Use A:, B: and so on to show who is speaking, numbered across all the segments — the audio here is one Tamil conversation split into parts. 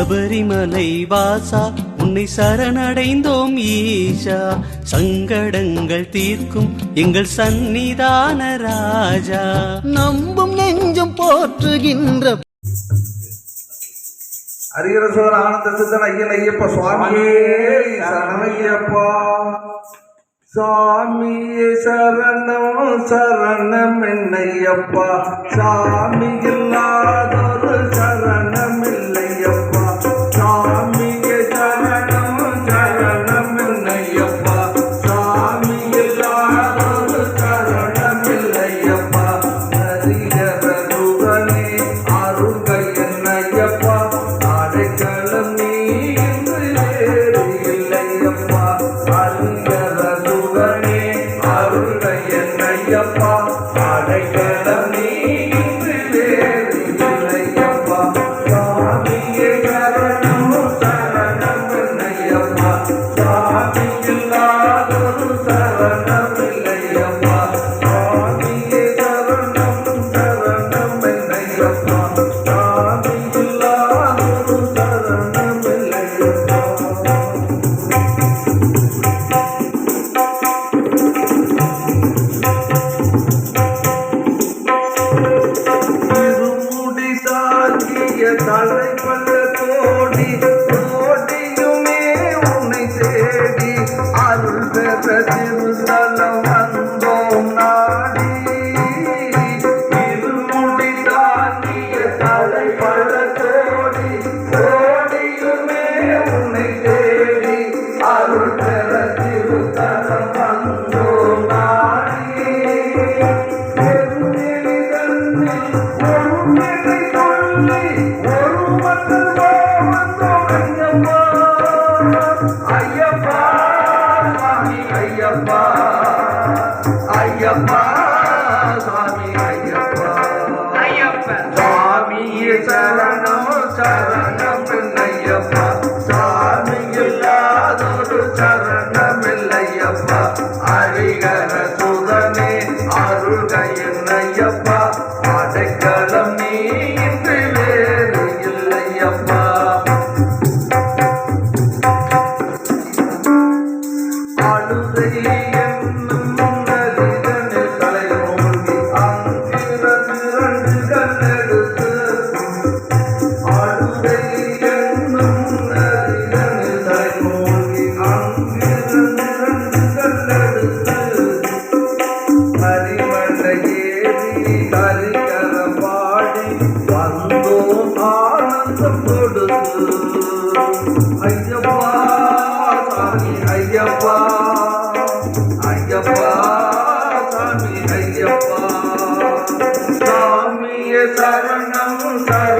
A: சபரிமலை வாசா உன்னை சரணடைந்தோம் ஈஷா. சங்கடங்கள் தீர்க்கும் எங்கள் சந்நிதான ராஜா.
B: நம்பும் நெஞ்சும் போற்றுகின்ற
C: அரியரசுவர் ஆனந்த சித்தன் ஐயன் ஐயப்ப சுவாமியே சரணமையப்பா சாமியே சரணம் சரணம் என்னையப்பா சாமி இல்லாதொரு your திருத்தலம் வந்தோம் நாடி இருமுடி தாங்கிய தலைப்பட கோடி. கோடியுமே உன்னை தேடி அருள் பெற திருத்தலம் வந்தோம் நாடி. பெருநெறி தன்னை ஒரு நெறி தொல்லை ஒரு மக்கள் வந்தோம் ஐயம்மா అయ్యప్ప స్వామి అయ్యప్ప. అయ్యప్ప స్వామి అయ్యప్ప. స్వామి శరణం శరణ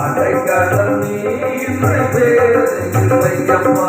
C: அடைக்கலம் நீ இல்லை வேறு இல்லை அம்மா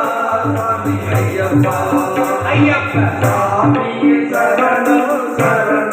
C: சாமி ஐயப்பா ஐயப்ப சாமியே சரணம் சரணம்